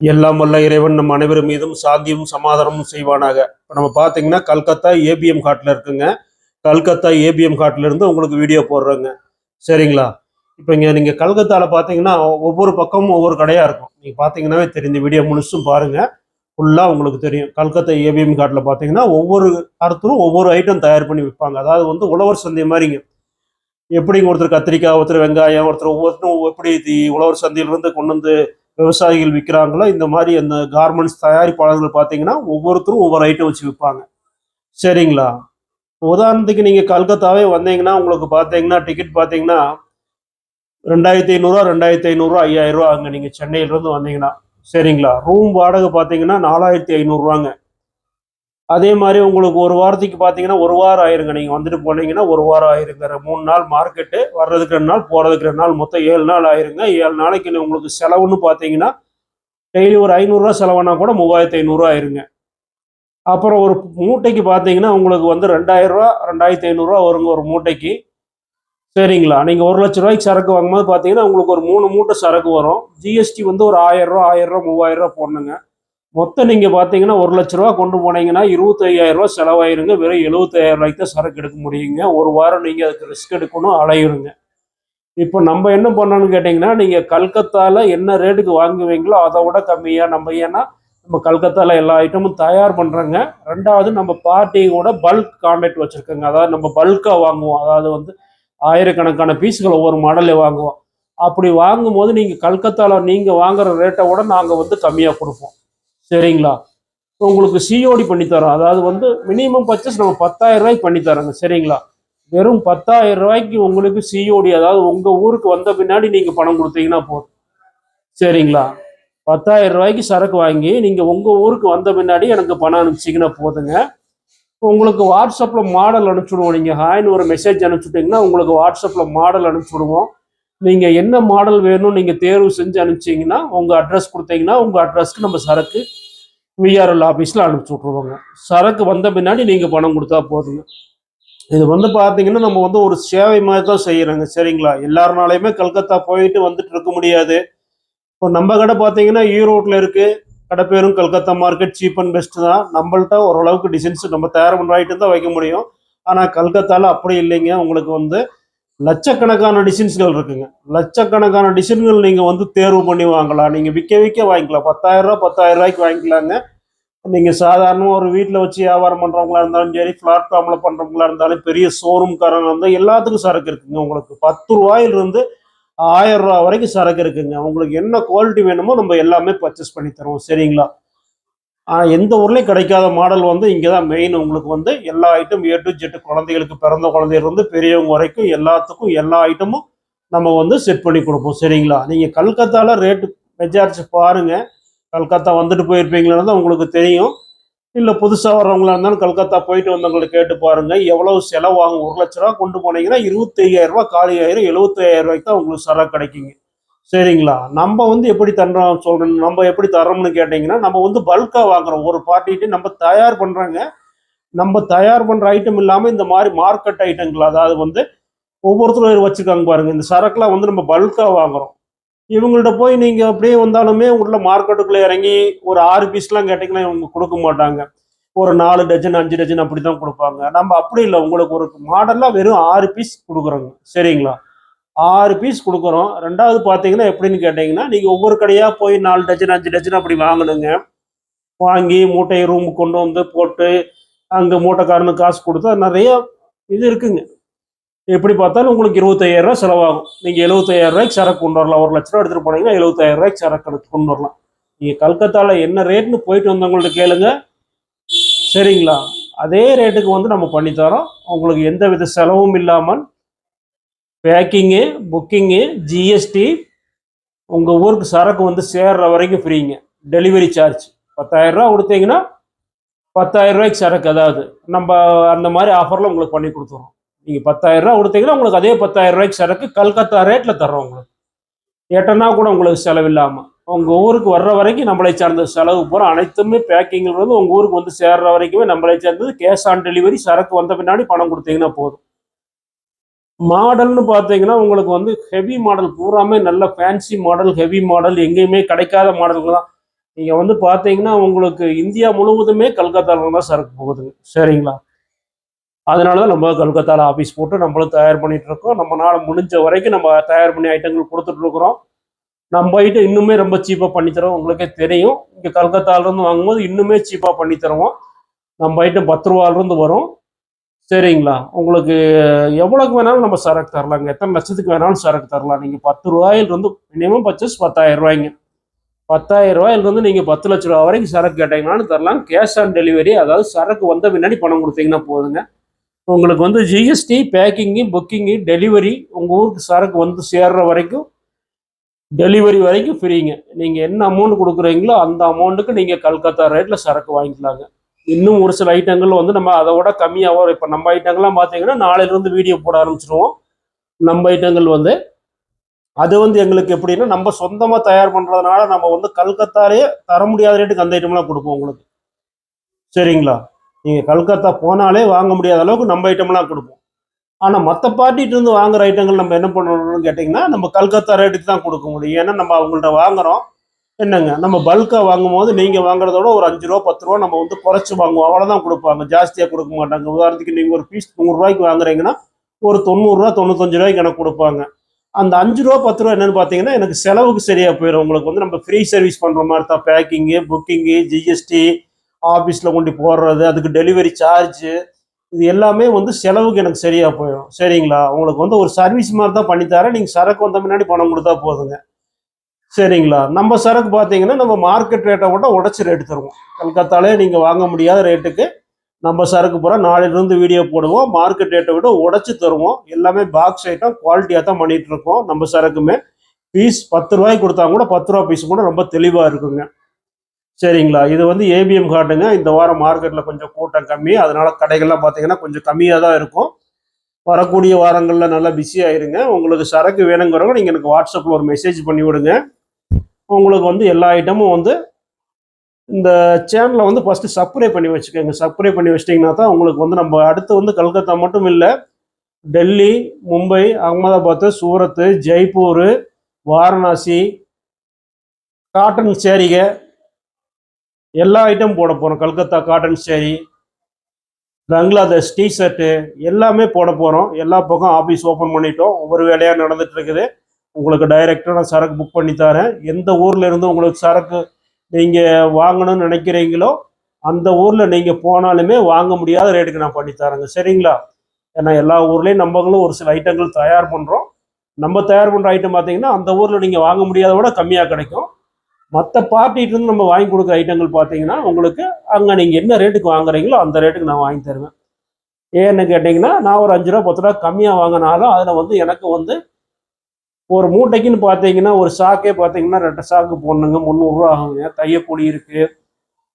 எல்லாம் வல்ல இறைவன் நம் அனைவரும் மீதும் சாந்தியும் சமாதானமும் செய்வானாக. இப்போ நம்ம பார்த்தீங்கன்னா கல்கத்தா ஏபிஎம் காட்டில் இருக்குங்க. கல்கத்தா ஏபிஎம் காட்டில் இருந்து உங்களுக்கு வீடியோ போடுறோங்க. சரிங்களா? இப்போ இங்கே நீங்கள் கல்கத்தாவில் பார்த்தீங்கன்னா ஒவ்வொரு பக்கமும் ஒவ்வொரு கடையாக இருக்கும். நீங்கள் பார்த்தீங்கன்னாவே தெரியும். இந்த வீடியோ முழுசும் பாருங்கள் ஃபுல்லாக உங்களுக்கு தெரியும். கல்கத்தா ஏபிஎம் காட்டில் பார்த்தீங்கன்னா ஒவ்வொரு அர்த்தரும் ஒவ்வொரு ஐட்டம் தயார் பண்ணி விற்பாங்க. அதாவது வந்து உழவர் சந்தை மாதிரிங்க. எப்படிங்க ஒருத்தர் கத்திரிக்காய் ஒருத்தர் வெங்காயம் ஒருத்தர் ஒவ்வொருத்தரும் எப்படி உழவர் சந்தையிலிருந்து கொண்டு வந்து விவசாயிகள் விற்கிறாங்களோ இந்த மாதிரி அந்த கார்மெண்ட்ஸ் தயாரிப்பாளர்கள் பார்த்தீங்கன்னா ஒவ்வொருத்தரும் ஒவ்வொரு ஐட்டம் வச்சு விற்பாங்க. சரிங்களா? உதாரணத்துக்கு நீங்கள் கல்கத்தாவே வந்தீங்கன்னா உங்களுக்கு பார்த்தீங்கன்னா டிக்கெட் பார்த்தீங்கன்னா ரெண்டாயிரத்தி ஐநூறுரூவா ரெண்டாயிரத்தி ஐநூறுரூவா ஐயாயிரம் ரூபா அங்கே நீங்கள் சென்னையிலேருந்து வந்தீங்கன்னா. சரிங்களா? ரூம் வாடகை பார்த்தீங்கன்னா நாலாயிரத்தி ஐநூறுரூவாங்க. அதே மாதிரி உங்களுக்கு ஒரு வாரத்துக்கு பார்த்தீங்கன்னா ஒரு வாரம் ஆயிருங்க. நீங்கள் வந்துட்டு போனீங்கன்னா ஒரு வாரம் ஆயிருங்க. மூணு நாள் மார்க்கெட்டு வர்றதுக்கு ரெண்டு நாள் போகிறதுக்கு ரெண்டு நாள் மொத்தம் ஏழு நாள் ஆயிருங்க. ஏழு நாளைக்கு உங்களுக்கு செலவுன்னு பார்த்தீங்கன்னா டெய்லி ஒரு ஐநூறுரூவா செலவுனா கூட மூவாயிரத்தி ஐநூறுரூவா ஆயிருங்க. அப்புறம் ஒரு மூட்டைக்கு பார்த்தீங்கன்னா உங்களுக்கு வந்து ரெண்டாயிரரூவா ரெண்டாயிரத்தி ஐநூறுரூவா வருங்க ஒரு மூட்டைக்கு. சரிங்களா? நீங்கள் ஒரு லட்ச ரூபாய்க்கு சரக்கு வாங்கும்போது பார்த்தீங்கன்னா உங்களுக்கு ஒரு மூணு மூட்டை சரக்கு வரும். ஜிஎஸ்டி வந்து ஒரு ஆயிரரூவா ஆயிரரூவா மூவாயிரரூவா போடணுங்க. மொத்தம் நீங்கள் பார்த்தீங்கன்னா ஒரு லட்ச ரூபா கொண்டு போனீங்கன்னா இருபத்தையாயிரம் ரூபா செலவாயிருங்க. வெறும் எழுபத்தாயிரம் ரூபாய்க்கு தான் சரக்கு எடுக்க முடியுங்க. ஒரு வாரம் நீங்கள் அதுக்கு ரிஸ்க் எடுக்கணும் அலையிருங்க இப்போ நம்ம என்ன பண்ணணும்னு கேட்டிங்கன்னா நீங்கள் கல்கத்தாவில் என்ன ரேட்டுக்கு வாங்குவீங்களோ அதை விட கம்மியாக நம்ம ஏன்னா நம்ம கல்கத்தாவில் எல்லா ஐட்டமும் தயார் பண்ணுறோங்க ரெண்டாவது நம்ம பார்ட்டியோட பல்க் கான்ட்ராக்ட் வச்சுருக்கோங்க. அதாவது நம்ம பல்காக வாங்குவோம். அதாவது வந்து ஆயிரக்கணக்கான பீஸுகள் ஒவ்வொரு மாடலில் வாங்குவோம். அப்படி வாங்கும்போது நீங்கள் கல்கத்தாவில் நீங்கள் வாங்குற ரேட்டை விட நாங்கள் வந்து கம்மியாக கொடுப்போம். சரிங்களா? உங்களுக்கு சிஓடி பண்ணி தரோம் அதாவது வந்து மினிமம் பர்ச்சேஸ் நம்ம பத்தாயிரம் ரூபாய்க்கு பண்ணி தரோங்க. சரிங்களா? வெறும் பத்தாயிரம் ரூபாய்க்கு உங்களுக்கு சிஓடி அதாவது உங்கள் ஊருக்கு வந்த பின்னாடி நீங்கள் பணம் கொடுத்தீங்கன்னா போதும். சரிங்களா? பத்தாயிரம் ரூபாய்க்கு சரக்கு வாங்கி நீங்கள் உங்கள் ஊருக்கு வந்த பின்னாடி எனக்கு பணம் அனுப்பிச்சிங்கன்னா போதுங்க. உங்களுக்கு வாட்ஸ்அப்பில் மாடல் அனுப்பிச்சுடுவோம். நீங்கள் ஹாய்னு ஒரு மெசேஜ் அனுப்பிச்சுட்டிங்கன்னா உங்களுக்கு வாட்ஸ்அப்பில் மாடல் அனுப்பிச்சுடுவோம். நீங்கள் என்ன மாடல் வேணும் நீங்கள் தேர்வு செஞ்சு அனுப்பிச்சிங்கன்னா உங்கள் அட்ரஸ் கொடுத்தீங்கன்னா உங்கள் அட்ரஸ்க்கு நம்ம சரக்கு விஆர்எல் ஆஃபீஸில் அனுப்பிச்சி விட்ருவோங்க சரக்கு வந்த பின்னாடி நீங்கள் பணம் கொடுத்தா போதுங்க. இது வந்து பார்த்தீங்கன்னா நம்ம வந்து ஒரு சேவை மாதிரி தான் செய்கிறோங்க சரிங்களா? எல்லாருனாலையுமே கல்கத்தா போயிட்டு வந்துட்டு இருக்க முடியாது. இப்போ நம்ம கடை பார்த்தீங்கன்னா ஈரோட்டில் இருக்குது கடை பேரும் Calcutta market cheap and best தான். நம்மள்ட்ட ஓரளவுக்கு டிசைன்ஸ் நம்ம தயார் பண்ணுறாயிட்டு தான் வைக்க முடியும். ஆனால் கல்கத்தாவில் அப்படி இல்லைங்க. உங்களுக்கு வந்து லட்சக்கணக்கான டிசைன்ஸ்கள் இருக்குங்க. லட்சக்கணக்கான டிசைன்கள் நீங்கள் வந்து தேர்வு பண்ணி வாங்கலாம். நீங்கள் விற்க விற்க வாங்கிக்கலாம். பத்தாயிரம் ரூபா பத்தாயிரம் ரூபாய்க்கு வாங்கிக்கலாங்க. நீங்கள் சாதாரணமாக ஒரு வீட்டில் வச்சு வியாபாரம் பண்ணுறவங்களா இருந்தாலும் சரி பிளாட்ஃபார்மில் பண்ணுறவங்களா இருந்தாலும் பெரிய ஷோரூம்காரங்க இருந்தால் எல்லாத்துக்கும் சரக்கு இருக்குங்க. உங்களுக்கு பத்து ரூபாயிலிருந்து ஆயிரம் ரூபா வரைக்கும் சரக்கு இருக்குங்க. உங்களுக்கு என்ன குவாலிட்டி வேணுமோ நம்ம எல்லாமே பர்ச்சேஸ் பண்ணி தருவோம். சரிங்களா? ஆனால் எந்த ஊர்லேயும் கிடைக்காத மாடல் வந்து இங்கே தான் மெயின் உங்களுக்கு வந்து எல்லா ஐட்டம் ஏ டு ஜெட்டு குழந்தைகளுக்கு பிறந்த குழந்தையிலிருந்து பெரியவங்க வரைக்கும் எல்லாத்துக்கும் எல்லா ஐட்டமும் நம்ம வந்து செட் பண்ணி கொடுப்போம். சரிங்களா? நீங்கள் கல்கத்தாவில் ரேட்டு மெஜாரிட்டி பாருங்கள் கல்கத்தா வந்துட்டு போயிருப்பீங்களா தான் உங்களுக்கு தெரியும். இல்லை புதுசாக வர்றவங்களா இருந்தாலும் கல்கத்தா போயிட்டு வந்தவங்களை கேட்டு பாருங்கள் எவ்வளோ செலவாகும் ஒரு லட்ச ரூபா கொண்டு போனீங்கன்னா இருபத்தையாயிரம் ரூபா காலி ஆயிரம். எழுபத்தையாயிரம் ரூபாய்க்கு தான் உங்களுக்கு சரக்கு கிடைக்குங்க. சரிங்களா? நம்ம வந்து எப்படி தர்றோம் சொல்கிறோம் நம்ம எப்படி தரோம்னு கேட்டிங்கன்னா நம்ம வந்து பல்காக வாங்குறோம். ஒரு பார்ட்டிட்டு நம்ம தயார் பண்ணுறாங்க நம்ம தயார் பண்ணுற ஐட்டம் இல்லாமல் இந்த மாதிரி மார்க்கெட் ஐட்டங்கள் அதாவது வந்து ஒவ்வொருத்தரும் வச்சுருக்காங்க பாருங்க. இந்த சரக்குலாம் வந்து நம்ம பல்காக வாங்குறோம். இவங்கள்ட்ட போய் நீங்கள் அப்படியே வந்தாலுமே உள்ள மார்க்கெட்டுக்குள்ளே இறங்கி ஒரு ஆறு பீஸ்லாம் கேட்டிங்கன்னா இவங்க கொடுக்க மாட்டாங்க. ஒரு நாலு டஜன் அஞ்சு டஜன் அப்படி தான் கொடுப்பாங்க. நம்ம அப்படி இல்லை. உங்களுக்கு ஒரு மாடலாக வெறும் ஆறு பீஸ் கொடுக்குறோங்க. சரிங்களா? ஆறு பீஸ் கொடுக்குறோம். ரெண்டாவது பார்த்தீங்கன்னா எப்படின்னு கேட்டிங்கன்னா நீங்கள் ஒவ்வொரு கடையாக போய் நாலு டஜன் அஞ்சு டஜன் அப்படி வாங்கணுங்க. வாங்கி மூட்டையை ரூமுக்கு கொண்டு வந்து போட்டு அங்கே மூட்டைக்காரனுக்கு காசு கொடுத்தா நிறைய இது இருக்குங்க. எப்படி பார்த்தாலும் உங்களுக்கு இருபத்தையாயிரரூவா செலவாகும். நீங்கள் எழுபத்தையாயிரம் ரூபாய்க்கு சரக்கு கொண்டு வரலாம். ஒரு லட்ச ரூபா எடுத்துகிட்டு போனீங்கன்னா எழுபத்தாயிரம் ரூபாய்க்கு சரக்கு எடுத்து கொண்டு வரலாம். நீங்கள் கல்கத்தாவில் என்ன ரேட்னு போயிட்டு வந்தவங்கள்ட்ட கேளுங்க. சரிங்களா? அதே ரேட்டுக்கு வந்து நம்ம பண்ணித்தரோம். உங்களுக்கு எந்த வித செலவும் இல்லாமல் பேக்கிங்கு புக்கிங்கு ஜிஎஸ்டி உங்கள் ஊருக்கு சரக்கு வந்து சேர்ற வரைக்கும் ஃப்ரீங்க. Delivery charge. பத்தாயிரரூவா கொடுத்தீங்கன்னா பத்தாயிரம் ரூபாய்க்கு சரக்கு அதாவது. நம்ம அந்த மாதிரி ஆஃபரில் உங்களுக்கு பண்ணி கொடுத்துறோம். நீங்கள் பத்தாயிரரூவா கொடுத்தீங்கன்னா உங்களுக்கு அதே பத்தாயிரரூவாய்க்கு சரக்கு கல்கத்தா ரேட்டில் தர்றோம் உங்களுக்கு. எட்டனா கூட உங்களுக்கு செலவில்லாமல் உங்கள் ஊருக்கு வர்ற வரைக்கும் நம்மளை சார்ந்த செலவு பூரா அனைத்துமே பேக்கிங்கில் உங்கள் ஊருக்கு வந்து சேர்ற வரைக்குமே நம்மளை சேர்ந்தது. கேஷ் ஆன் டெலிவரி சரக்கு வந்த பின்னாடி பணம் கொடுத்தீங்கன்னா போதும். மாடல்னு பார்த்தீங்கன்னா உங்களுக்கு வந்து ஹெவி மாடல் பூராமே நல்ல ஃபேன்சி மாடல் ஹெவி மாடல் எங்கேயுமே கிடைக்காத மாடல்கள் தான். நீங்கள் வந்து பார்த்தீங்கன்னா உங்களுக்கு இந்தியா முழுவதுமே கல்கத்தாவில் தான் சரக்கு போகுதுங்க. சரிங்களா? அதனால தான் நம்ம கல்கத்தாவில் ஆஃபீஸ் போட்டு நம்மளும் தயார் பண்ணிட்டு இருக்கோம். நம்மளால முடிஞ்ச வரைக்கும் நம்ம தயார் பண்ணி ஐட்டங்கள் கொடுத்துட்ருக்குறோம் நம்ம ஐட்டம் இன்னுமே ரொம்ப சீப்பாக பண்ணித்தரோம் உங்களுக்கே தெரியும். இங்கே கல்கத்தாவிலேருந்து வாங்கும்போது இன்னுமே சீப்பாக பண்ணித்தருவோம் நம்ம ஐட்டம் பத்து ரூபாலேருந்து வரும். சரிங்களா? உங்களுக்கு எவ்வளோக்கு வேணாலும் நம்ம சரக்கு தரலாங்க. எத்தனை லட்சத்துக்கு வேணாலும் சரக்கு தரலாம். நீங்கள் பத்து ரூபாயிலிருந்து மினிமம் பர்ச்சேஸ் பத்தாயிரம் ரூபாய்ங்க. பத்தாயிரம் ரூபாயிலிருந்து நீங்கள் பத்து லட்ச ரூபா வரைக்கும் சரக்கு கேட்டீங்கன்னாலும் தரலாம். கேஷ் ஆன் டெலிவரி அதாவது சரக்கு வந்த பின்னாடி பணம் கொடுத்தீங்கன்னா போதுங்க. உங்களுக்கு வந்து ஜிஎஸ்டி பேக்கிங்கு புக்கிங்கு டெலிவரி உங்கள் ஊருக்கு சரக்கு வந்து சேர்ற வரைக்கும் டெலிவரி வரைக்கும் ஃப்ரீங்க நீங்கள் என்ன அமௌண்ட் கொடுக்குறீங்களோ அந்த அமௌண்ட்டுக்கு நீங்கள் கல்கத்தா ரேட்டில் சரக்கு வாங்கிக்கலாங்க. இன்னும் ஒரு சில ஐட்டங்கள் வந்து நம்ம அதை விட கம்மியாக இப்போ நம்ம ஐட்டங்கள்லாம் பார்த்தீங்கன்னா நாளையிலேருந்து வீடியோ போட ஆரம்பிச்சிருவோம். நம்ம ஐட்டங்கள் வந்து அது வந்து எங்களுக்கு எப்படின்னா நம்ம சொந்தமாக தயார் பண்ணுறதுனால நம்ம வந்து கல்கத்தாலேயே தர முடியாத ரேட்டுக்கு அந்த ஐட்டம்லாம் கொடுப்போம் உங்களுக்கு. சரிங்களா? நீங்கள் கல்கத்தா போனாலே வாங்க முடியாத அளவுக்கு நம்ம ஐட்டம்லாம் கொடுப்போம். ஆனால் மற்ற பார்ட்டிகிட்ட இருந்து வாங்குற ஐட்டங்கள் நம்ம என்ன பண்ணணும்னு கேட்டிங்கன்னா நம்ம கல்கத்தா ரேட்டுக்கு தான் கொடுக்க முடியும். ஏன்னா நம்ம அவங்கள்ட்ட வாங்குகிறோம் என்னங்க நம்ம பல்காக வாங்கும் போது நீங்கள் வாங்குறதோட ஒரு அஞ்சு ரூபா பத்து ரூபா நம்ம வந்து குறைச்சி வாங்குவோம். அவ்வளோதான் கொடுப்பாங்க. ஜாஸ்தியாக கொடுக்க மாட்டாங்க. உதாரணத்துக்கு நீங்கள் ஒரு பீஸ் நூறுரூவாய்க்கு வாங்குறீங்கன்னா ஒரு தொண்ணூறுரூவா தொண்ணூத்தஞ்சு ரூபாய்க்கு எனக்கு கொடுப்பாங்க. அந்த அஞ்சு ரூபா பத்து ரூபா என்னன்னு பார்த்தீங்கன்னா எனக்கு செலவுக்கு சரியாக போயிடும். உங்களுக்கு வந்து நம்ம ஃப்ரீ சர்வீஸ் பண்ணுற மாதிரி தான். பேக்கிங்கு புக்கிங்கு ஜிஎஸ்டி ஆஃபீஸில் கொண்டு போடுறது அதுக்கு டெலிவரி சார்ஜு இது எல்லாமே வந்து செலவுக்கு எனக்கு சரியாக போயிடும். சரிங்களா? உங்களுக்கு வந்து ஒரு சர்வீஸ் மாதிரி தான் பண்ணித்தரேன் நீங்கள் சரக்கு வந்த முன்னாடி பணம் கொடுத்தா போதுங்க. சரிங்களா? நம்ம சரக்கு பார்த்தீங்கன்னா நம்ம மார்க்கெட் ரேட்டை விட உடச்சி ரேட்டு தருவோம். கல்கத்தாலே நீங்கள் வாங்க முடியாத ரேட்டுக்கு நம்ம சரக்கு பூரா நாளையிலிருந்து வீடியோ போடுவோம். மார்க்கெட் ரேட்டை விட உடச்சி தருவோம். எல்லாமே பாக்ஸ் ஐட்டம் குவாலிட்டியாக தான் பண்ணிட்டு இருக்கோம். நம்ம சரக்குமே பீஸ் பத்து ரூபாய்க்கு கொடுத்தா கூட பத்து ரூபா பீஸ் கூட ரொம்ப தெளிவாக இருக்குங்க. சரிங்களா? இது வந்து ஏபிஎம் கார்டுங்க இந்த வாரம் மார்க்கெட்டில் கொஞ்சம் கூட்டம் கம்மி. அதனால கடைகள்லாம் பார்த்தீங்கன்னா கொஞ்சம் கம்மியாக தான் இருக்கும். வரக்கூடிய வாரங்களில் நல்லா பிஸி ஆயிருங்க. உங்களுக்கு சரக்கு வேணுங்கிறவங்க நீங்கள் எனக்கு வாட்ஸ்அப்பில் ஒரு மெசேஜ் பண்ணி விடுங்க உங்களுக்கு வந்து எல்லா ஐட்டமும் வந்து இந்த சேனலை வந்து ஃபஸ்ட்டு சப்ஸ்கிரைப் பண்ணி வச்சுக்கோங்க. சப்ஸ்கிரைப் பண்ணி வச்சிட்டிங்கன்னா தான் உங்களுக்கு வந்து நம்ம அடுத்து வந்து கல்கத்தா மட்டும் இல்லை டெல்லி மும்பை அகமதாபாத் சூரத்து ஜெய்ப்பூர் வாரணாசி காட்டன் சேரீங்க எல்லா ஐட்டம் போட போகிறோம் Calcutta cotton saree Bangladesh t-shirt எல்லாமே போட போகிறோம் எல்லா பக்கம் ஆஃபீஸ் ஓப்பன் பண்ணிட்டோம். ஒவ்வொரு வேலையாக நடந்துட்டு இருக்குது. உங்களுக்கு டைரெக்டாக நான் சரக்கு புக் பண்ணி தரேன். எந்த ஊரில் இருந்து உங்களுக்கு சரக்கு நீங்கள் வாங்கணும்னு நினைக்கிறீங்களோ அந்த ஊரில் நீங்கள் போனாலுமே வாங்க முடியாத ரேட்டுக்கு நான் பண்ணி தரேங்க. சரிங்களா? ஏன்னா எல்லா ஊர்லேயும் நம்மளும் ஒரு சில ஐட்டங்கள் தயார் பண்ணுறோம் நம்ம தயார் பண்ணுற ஐட்டம் பார்த்தீங்கன்னா அந்த ஊரில் நீங்கள் வாங்க முடியாத விட கம்மியாக கிடைக்கும். மற்ற பார்ட்டிகிட்டருந்து நம்ம வாங்கி கொடுக்குற ஐட்டங்கள் பார்த்தீங்கன்னா உங்களுக்கு அங்கே நீங்கள் என்ன ரேட்டுக்கு வாங்குறீங்களோ அந்த ரேட்டுக்கு நான் வாங்கி தருவேன். ஏன்னு கேட்டிங்கன்னா நான் ஒரு அஞ்சு ரூபா பத்து ரூபா கம்மியாக வாங்கினாலும் அதில் வந்து எனக்கு வந்து ஒரு மூட்டைக்குன்னு பார்த்தீங்கன்னா ஒரு சாக்கே பார்த்தீங்கன்னா ரெண்டு சாக்கு போடணுங்க. முந்நூறுரூவா ஆகுங்க. தையக்கூலி இருக்குது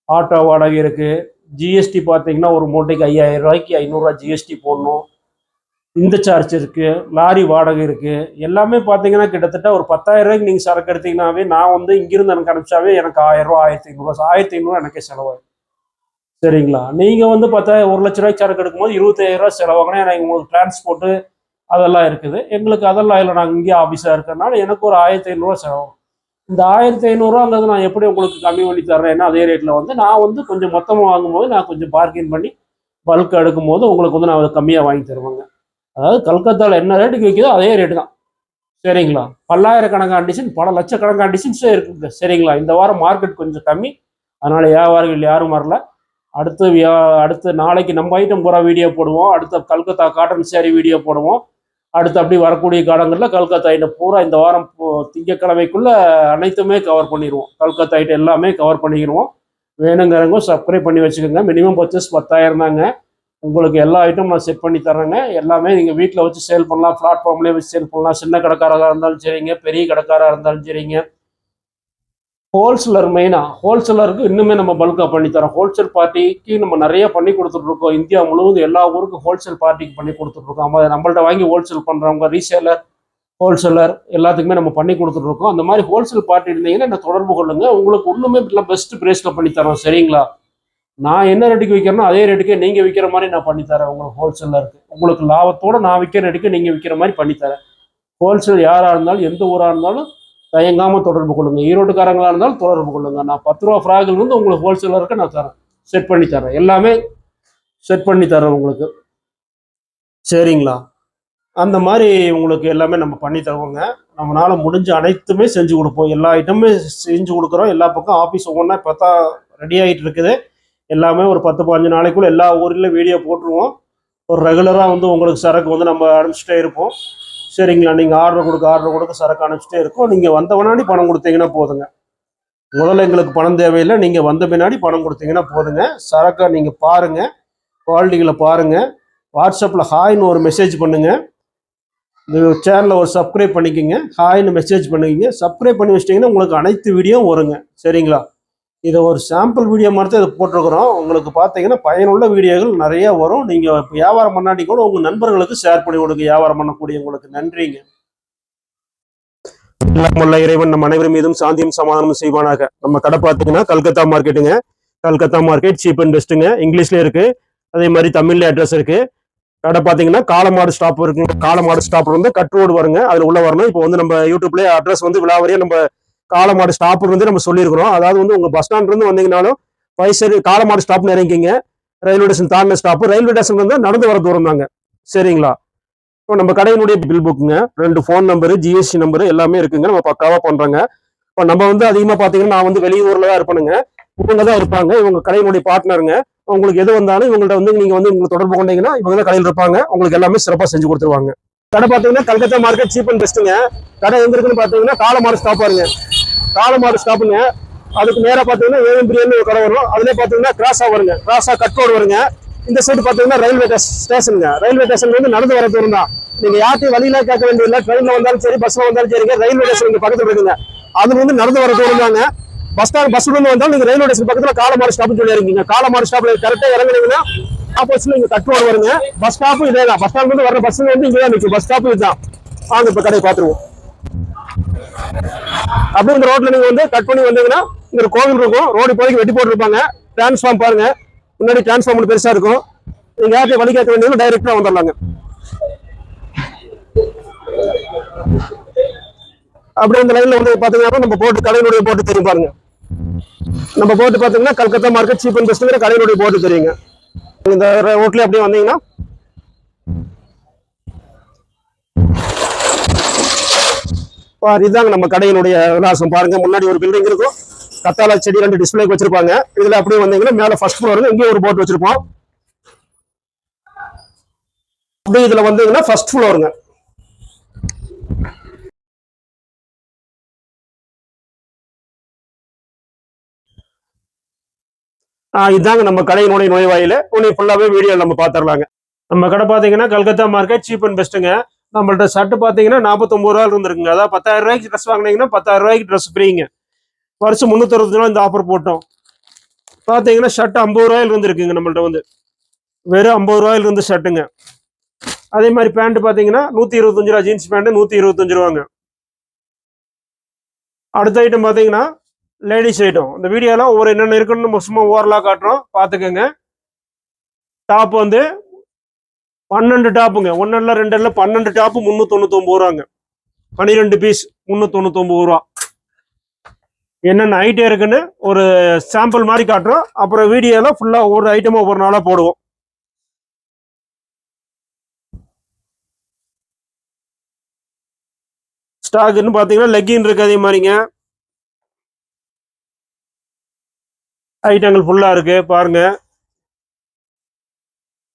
ஆட்டோ வாடகை இருக்குது ஜிஎஸ்டி பார்த்தீங்கன்னா ஒரு மூட்டைக்கு ஐயாயிரம் ரூபாய்க்கு ஐநூறுரூவா ஜிஎஸ்டி போடணும். இந்த சார்ஜ் இருக்குது லாரி வாடகை இருக்குது எல்லாமே பார்த்தீங்கன்னா கிட்டத்தட்ட ஒரு பத்தாயிரம் ரூபாய்க்கு நீங்கள் சரக்கு எடுத்தீங்கன்னாவே நான் வந்து இங்கிருந்து எனக்கு அனுப்பிச்சாவே எனக்கு ஆயிரரூவா ஆயிரத்தி ஐநூறுரூவா ஆயிரத்தி ஐநூறுரூவா எனக்கே செலவாகும் சரிங்களா? நீங்கள் வந்து பத்தாயிரம் ஒரு லட்ச ரூபாய்க்கு சரக்கு எடுக்கும்போது இருபத்தாயிரம் ரூபா செலவாகணும். ஏன்னா உங்களுக்கு டிரான்ஸ்போர்ட்டு அதெல்லாம் இருக்குது. எங்களுக்கு அதெல்லாம் இல்லை. நாங்கள் இங்கே ஆஃபீஸாக இருக்கிறனால எனக்கு ஒரு ஆயிரத்தி ஐநூறுரூவா செலவாகும். இந்த ஆயிரத்தி ஐநூறுரூவாங்கிறது நான் எப்படி உங்களுக்கு கம்மி பண்ணி தர்றேன்னா அதே ரேட்டில் வந்து நான் வந்து கொஞ்சம் மொத்தமாக வாங்கும்போது நான் கொஞ்சம் பார்க்கிங் பண்ணி பல்க் எடுக்கும்போது உங்களுக்கு வந்து நான் அதை கம்மியாக வாங்கி தருவாங்க. அதாவது கல்கத்தாவில் என்ன ரேட்டுக்கு விற்கிதோ அதே ரேட்டு தான். சரிங்களா? பல்லாயிரக்கணக்கான டிசைன் பல லட்சக்கணக்கான டிசைன்ஸே இருக்குங்க சரிங்களா? இந்த வாரம் மார்க்கெட் கொஞ்சம் கம்மி. அதனால் வியாபாரிகள் யாரும் வரல. அடுத்து வியா அடுத்து நாளைக்கு நம்ம ஐட்டம் பூரா வீடியோ போடுவோம். அடுத்த கல்கத்தா காட்டன் சேரீ வீடியோ போடுவோம். அடுத்து அப்படி வரக்கூடிய காலங்களில் கல்கத்தா ஐட்டம் பூரா இந்த வாரம் பூ- அனைத்துமே கவர் பண்ணிடுவோம் கல்கத்தா ஐட்டம் எல்லாமே கவர் பண்ணிடுவோம் வேணுங்கிறவங்க சப்ஸ்கிரைப் பண்ணி வச்சுக்கோங்க. மினிமம் பர்ச்சேஸ் பத்தாயிரம் தாங்க. உங்களுக்கு எல்லா ஐட்டம் நான் செட் பண்ணி தரேங்க எல்லாமே நீங்கள் வீட்டில் வச்சு சேல் பண்ணலாம். பிளாட்ஃபார்ம்லேயே வச்சு சேல் பண்ணலாம். சின்ன கடைக்காரராக இருந்தாலும் சரிங்க. பெரிய கடைக்காராக இருந்தாலும் சரிங்க. ஹோல்சேலர் மெயினாக ஹோல்சேலருக்கு இன்னுமே நம்ம பல்காக பண்ணித்தரோம் ஹோல்சேல் பார்ட்டிக்கு நம்ம நிறைய பண்ணி கொடுத்துட்ருக்கோம். இந்தியா முழுவதும் எல்லா ஊருக்கும் ஹோல்சேல் பார்ட்டிக்கு பண்ணி கொடுத்துட்ருக்கோம். நம்ம நம்மள்ட்ட வாங்கி ஹோல்சேல் பண்ணுறவங்க ரீசேலர் ஹோல்சேலர் எல்லாத்துக்குமே நம்ம பண்ணி கொடுத்துட்ருக்கோம். அந்த மாதிரி ஹோல்சேல் பார்ட்டி இருந்தீங்கன்னா என்ன தொடர்பு கொள்ளுங்க. உங்களுக்கு இன்னுமே பெஸ்ட் ப்ரைஸில் பண்ணித்தரோம் சரிங்களா? நான் என்ன ரேட்டுக்கு விற்கிறேனோ அதே ரேட்டுக்கே நீங்கள் விற்கிற மாதிரி நான் பண்ணித்தரேன் உங்களுக்கு ஹோல்சேலருக்கு உங்களுக்கு லாபத்தோட நான் விற்கிற ரேட்டுக்கு நீங்கள் விற்கிற மாதிரி பண்ணித்தரேன் ஹோல்சேல் யாராக இருந்தாலும் எந்த ஊராக இருந்தாலும் தயங்காமல் தொடர்பு கொள்ளுங்க. ஈரோட்டுக்காரங்களா இருந்தாலும் தொடர்பு கொள்ளுங்க. நான் பத்து ரூபா ஃப்ராகில் வந்து உங்களுக்கு ஹோல்சேலருக்கு நான் தரேன். செட் பண்ணி தரேன். எல்லாமே செட் பண்ணி தரேன் உங்களுக்கு. சரிங்களா? அந்த மாதிரி உங்களுக்கு எல்லாமே நம்ம பண்ணி தருவோங்க. நம்மளால முடிஞ்ச அனைத்துமே செஞ்சு கொடுப்போம். எல்லா ஐட்டமுமே செஞ்சு கொடுக்குறோம். எல்லா பக்கம் ஆஃபீஸ் ஒவ்வொன்றா பார்த்தா ரெடி ஆகிட்டு இருக்குது. எல்லாமே ஒரு பத்து பதினஞ்சு நாளைக்குள்ள எல்லா ஊர்லேயும் வீடியோ போட்டுருவோம். ஒரு ரெகுலராக வந்து உங்களுக்கு சரக்கு வந்து நம்ம அனுப்பிச்சிட்டே இருப்போம். சரிங்களா? நீங்கள் ஆர்டர் கொடுக்க ஆர்டர் கொடுக்க சரக்கு அனுப்பிச்சிட்டே இருக்கோம். நீங்கள் வந்த பின்னாடி பணம் கொடுத்தீங்கன்னா போதுங்க. முதல்ல எங்களுக்கு பணம் தேவையில்லை. நீங்கள் வந்த பின்னாடி பணம் கொடுத்தீங்கன்னா போதுங்க. சரக்கை நீங்கள் பாருங்கள் குவாலிட்டிகளை பாருங்கள் வாட்ஸ்அப்பில் ஹாய்னு ஒரு மெசேஜ் பண்ணுங்கள் இந்த சேனலை ஒரு சப்ஸ்கிரைப் பண்ணிக்கோங்க. ஹாய்னு மெசேஜ் பண்ணிக்கோங்க. சப்ஸ்கிரைப் பண்ணி வச்சிட்டிங்கன்னா உங்களுக்கு அனைத்து வீடியோவும் வருங்க. சரிங்களா? இதை ஒரு சாம்பிள் வீடியோ மாதிரி தான் இதை போட்டிருக்கிறோம். உங்களுக்கு பார்த்தீங்கன்னா பயனுள்ள வீடியோகள் நிறைய வரும். நீங்கள் இப்போ வியாபாரம் பண்ணாட்டி கூட உங்கள் நண்பர்களுக்கு ஷேர் பண்ணி கொடுங்க. வியாபாரம் பண்ணக்கூடிய உங்களுக்கு நன்றிங்க. எல்லாமுள்ள இறைவன் நம்ம அனைவரும் மீதும் சாந்தியும் சமாதானமும் செய்வானாக. நம்ம கடை பார்த்தீங்கன்னா கல்கத்தா மார்க்கெட்டுங்க. கல்கத்தா மார்க்கெட் சீப் அண்ட் பெஸ்ட்டுங்க இங்கிலீஷ்ல இருக்குது அதே மாதிரி தமிழ்ல அட்ரஸ் இருக்குது கடை பார்த்தீங்கன்னா காலமாடு ஸ்டாப் இருக்குங்க. காலமாடு ஸ்டாப் வந்து கட் ரோடு வருங்க. அதில் உள்ள வரணும். இப்போ வந்து நம்ம யூடியூப்லேயே அட்ரஸ் வந்து விழாவறியாக நம்ம காலமாடு ஸ்டாப் வந்து நம்ம சொல்லியிருக்கிறோம். அதாவது வந்து உங்க பஸ் ஸ்டாண்ட்ல இருந்து வந்தீங்கனாலும் வயசு காலமாடு ஸ்டாப்னு இறங்கிங்க ரயில்வே ஸ்டேஷன் தாண்டின ஸ்டாப் ரயில்வே ஸ்டேஷன் வந்து நடந்து வர தூரம் தாங்க. சரிங்களா? இப்போ நம்ம கடையினுடைய பில் புக்குங்க ரெண்டு ஃபோன் நம்பரு ஜிஎஸ்டி நம்பரு எல்லாமே இருக்குங்க. நம்ம பக்காவாக பண்ணுறாங்க இப்போ நம்ம வந்து அதிகமாக பார்த்தீங்கன்னா நான் வந்து வெளியூரில் தான் இருப்பேனுங்க. இவங்க தான் இருப்பாங்க. இவங்க கடையினுடைய பார்ட்னருங்க உங்களுக்கு எது வந்தாலும் இவங்கள்ட்ட வந்து நீங்கள் வந்து உங்களுக்கு தொடர்பு கொண்டீங்கன்னா இவங்க தான் கடையில் இருப்பாங்க. உங்களுக்கு எல்லாமே சிறப்பாக செஞ்சு கொடுத்துருவாங்க. கடை பார்த்தீங்கன்னா கல்கத்தா மார்க்கெட் சீப் அண்ட் பெஸ்ட்டுங்க கடை எங்க இருக்குன்னு பார்த்தீங்கன்னா காலமாடு ஸ்டாப்பாருங்க காலமாடு ஸ்டாப்புங்க அதுக்கு நேராக பார்த்தீங்கன்னா ஏஎம் பிரியாணி ஒரு கடை வரும். அதுலேயே பார்த்தீங்கன்னா கிராஸாக வருங்க. கிராஸாக கட் ரோடு வருங்க. இந்த சைடு பார்த்தீங்கன்னா ரயில்வே ஸ்டேஷனுங்க ரயில்வே ஸ்டேஷன்லேருந்து நடந்து வர தூரம் தான். நீங்கள் யார்ட்டையும் வழியில கேட்க வேண்டியதில்லை ட்ரெயினில் வந்தாலும் சரி பஸ்ஸில் வந்தாலும் சரிங்க ரயில்வே ஸ்டேஷன் இங்க பக்கத்துல இருக்குங்க. அது வந்து நடந்து வர தூரம் தாங்க. பஸ் ஸ்டாண்ட் பஸ்ல இருந்து வந்தாலும் நீங்கள் ரயில்வே ஸ்டேஷன் பக்கத்தில் காலமாறு ஸ்டாப்புன்னு சொல்லி இருக்கீங்க காலமாடு கரெக்டாக கரெக்டா இறங்குனீங்கன்னா ஆப்போசிட்ல இங்க கட் ரோடு வருங்க. பஸ் ஸ்டாப்பும் இதே தான். பஸ் ஸ்டாண்ட் வந்து வர பஸ்ஸுங்க வந்து இங்கே தான் நிற்கும் பஸ் ஸ்டாப்பும் இதுதான். வாங்க இப்போ கடையை பார்த்துருவோம். அப்படியே இந்த ரோட்ல நீங்க வந்து கட் பண்ணி வந்தீங்கன்னா இங்க ஒரு கோவில் இருக்கும். ரோடு இப்போதைக்கு வெட்டி போட்டுருப்பாங்க. டிரான்ஸ்ஃபார்ம் பாருங்க. முன்னாடி டிரான்ஸ்ஃபார்ம் பெருசா இருக்கும். நீங்க யார்கிட்ட வழி கேட்க வேண்டியது டைரக்டா வந்துடலாங்க அப்படியே இந்த லைன்ல வந்து பாத்தீங்கன்னா நம்ம போட்டு கடையினுடைய போட்டு தெரியும் பாருங்க. நம்ம போட்டு பாத்தீங்கன்னா கல்கத்தா மார்க்கெட் சீப் அண்ட் பெஸ்ட்ங்கிற கடையினுடைய போட்டு தெரியுங்க. இந்த ரோட்ல அப்படியே வந்தீங்கன்னா இதுதாங்க நம்ம கடையினுடைய விலாசம். பாருங்க முன்னாடி ஒரு பில்டிங் இருக்கும். கத்தால செடி ரெண்டு டிஸ்பிளேக்கு வச்சிருப்பாங்க. இதுல அப்படியே வந்தீங்கன்னா மேல ஃபர்ஸ்ட் ஃப்ளோருங்க இங்கேயும் ஒரு போட் வச்சிருப்போம். அப்படியே இதுல வந்தீங்கன்னா ஃபர்ஸ்ட் ஃப்ளோருங்க ஆஹ் இதாங்க நம்ம கடையினுடைய நுழைவாயில. உன்னை ஃபுல்லாவே வீடியோ நம்ம பாத்துரலாங்க. நம்ம கடை பாத்தீங்கன்னா கல்கத்தா மார்க்கெட் சீப் அண்ட் பெஸ்ட்டுங்க நம்மள்ட்ட ஷர்ட் பார்த்தீங்கன்னா நாற்பத்தொம்பது ரூபா இருந்திருக்குங்க. அதாவது பத்தாயிரம் ரூபாய்க்கு ட்ரெஸ் வாங்கினீங்கன்னா பத்தாயிரம் ரூபாய்க்கு ட்ரெஸ் ஃப்ரீங்க வருஷம் முந்நூற்றறுபது ரூபா இந்த ஆஃபர் போட்டோம். பார்த்தீங்கன்னா ஷர்ட் ஐம்பது ரூபாயில் இருந்துருக்குங்க நம்மள்ட்ட வந்து. வெறும் ஐம்பது ரூபாயில் இருந்து ஷர்ட்டுங்க அதே மாதிரி பேண்ட் பார்த்தீங்கன்னா நூற்றி இருபத்தஞ்சு ரூபா ஜீன்ஸ் பேண்ட் நூற்றி இருபத்தஞ்சு ரூபாங்க. அடுத்த ஐட்டம் பார்த்தீங்கன்னா லேடிஸ் ஐட்டம் இந்த வீடியோலாம் ஒவ்வொரு என்னென்ன இருக்குன்னு நம்ம சும்மா ஓரலாக காட்டுறோம். பார்த்துக்கோங்க டாப் வந்து பன்னெண்டு டாப்புங்க ஒன்றில் ரெண்டில் பன்னெண்டு டாப்பு முந்நூற்றொண்ணூத்தொம்பது ரூபாங்க. பன்னிரெண்டு பீஸ் முந்நூற்றொண்ணூத்தொம்பது ரூபா. என்னென்ன ஐட்டம் இருக்குன்னு ஒரு சாம்பிள் மாதிரி காட்டுறோம். அப்புறம் வீடியோவில் ஃபுல்லாக ஒவ்வொரு ஐட்டமும் ஒவ்வொரு நாளாக போடுவோம். ஸ்டாக்குன்னு பார்த்தீங்கன்னா லெக்கின் இருக்கு அதே மாதிரிங்க. ஐட்டங்கள் ஃபுல்லாக இருக்கு. பாருங்க.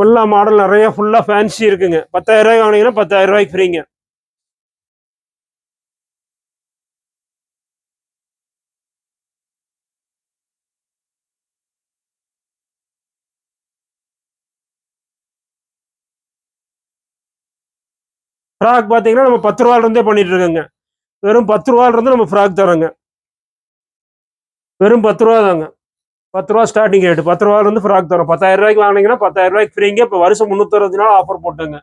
ஃபுல்லாக மாடல் நிறைய ஃபுல்லாக ஃபேன்சி இருக்குங்க. பத்தாயிரம் ரூபாய்க்கு வாங்கினீங்கன்னா பத்தாயிரம் ரூபாய்க்கு ஃப்ரீங்க ஃப்ராக் பார்த்தீங்கன்னா நம்ம பத்து ரூபாயில இருந்தே பண்ணிட்டு இருக்கோங்க. வெறும் பத்து ரூபாயிலிருந்து நம்ம ஃப்ராக் தரோங்க வெறும் பத்து ரூபா தாங்க. பத்து ரூபா ஸ்டார்டிங் ரேட்டு பத்து ரூபாயிலிருந்து ஃப்ராக் தரோம். பத்தாயிரம் ரூபாய்க்கு வாங்கினீங்கன்னா பத்தாயிரம் ரூபாய்க்கு ஃப்ரீங்க இப்போ வருஷம் முந்நூற்றறுபது நாள் ஆஃபர் போட்டுங்க.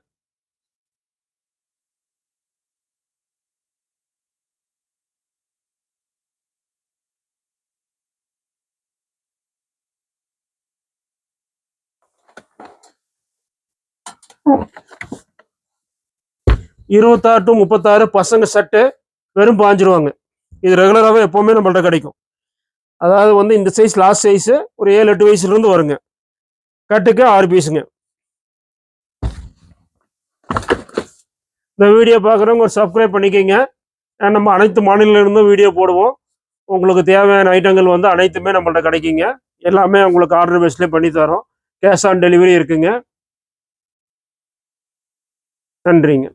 இருபத்தாறு டு முப்பத்தாறு பசங்க சட்டு வெறும் பாஞ்சிருவாங்க. இது ரெகுலராகவே எப்போவுமே நம்மள்ட்ட கிடைக்கும். அதாவது வந்து இந்த சைஸ் லாஸ்ட் சைஸு ஒரு ஏழு எட்டு வயசுலேருந்து வருங்க. கட்டுக்கு ஆறு பீஸுங்க இந்த வீடியோ பார்க்குறவங்க ஒரு சப்ஸ்கிரைப் பண்ணிக்கோங்க. நம்ம அனைத்து மாநிலங்களிலிருந்தும் வீடியோ போடுவோம். உங்களுக்கு தேவையான ஐட்டங்கள் வந்து அனைத்துமே நம்மள்ட்ட கிடைக்குங்க. எல்லாமே உங்களுக்கு ஆர்டர் பேஸ்லேயே பண்ணி தரோம். கேஷ் ஆன் டெலிவரி இருக்குங்க. நன்றிங்க.